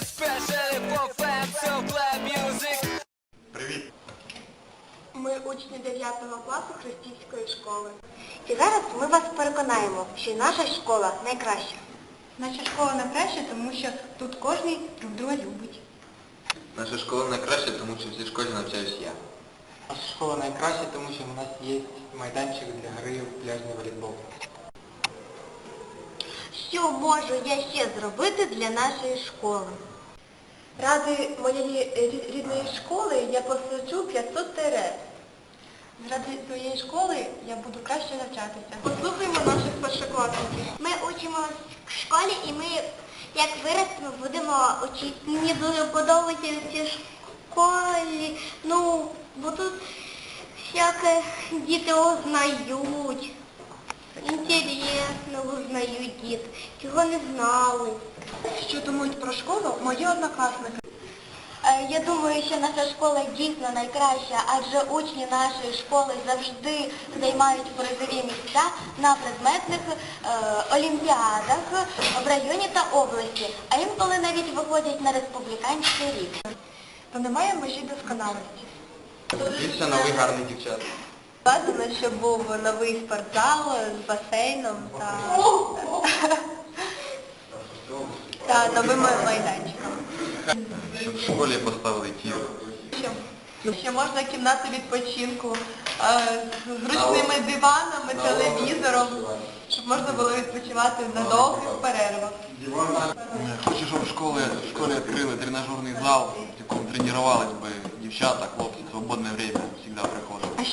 especially for fans of black music. Привіт! Ми учні 9 класу Христівської школи. І зараз ми вас переконаємо, що наша школа найкраща. Наша школа найкраща, тому що тут кожен друг друга любить. Наша школа найкраща, тому що в цій школі навчаюсь я. Наша школа найкраща, тому що в нас є майданчик для гри в пляжний волейбол. Що можу я ще зробити для нашої школи? Ради моєї рідної школи я посаджу 500 дерев. Заради своєї школи я буду краще навчатися. Послухаймо наших першокласників. Ми учимося в школі і ми, як виростемо, будемо вчити. Мені дуже подобається в цій школі, ну, бо тут всяке діти узнають. Інтересно узнають діти, чого не знали. Що думають про школу мої однокласники? Е, Я думаю, що наша школа дійсно найкраща, адже учні нашої школи завжди займають призові місця на предметних е, олімпіадах в районі та області, а інколи навіть виходять на республіканський рік. То немає межі досконалості. Більше нових гарних дівчат. Бажано, щоб був новий спортзал з басейном та, та новим майданчиком. Щоб в школі поставили тір. Ще, ще можна кімнату відпочинку з зручними диванами, телевізором, щоб можна було відпочивати на довгих перервах. Хочу, щоб в школі, в школі відкрили тренажерний зал, в якому тренувались би дівчата, хлопці, свободне время завжди приходили.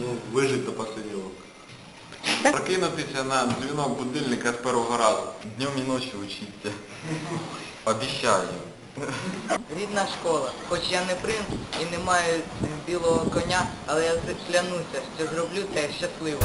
Ну, вижити до останнього. Прокинутися на дзвінок будильника з першого разу. Днем і ночі вчиться. Обіщаю. Рідна школа. Хоч я не принц і не маю білого коня, але я клянуся, що зроблю це щасливо.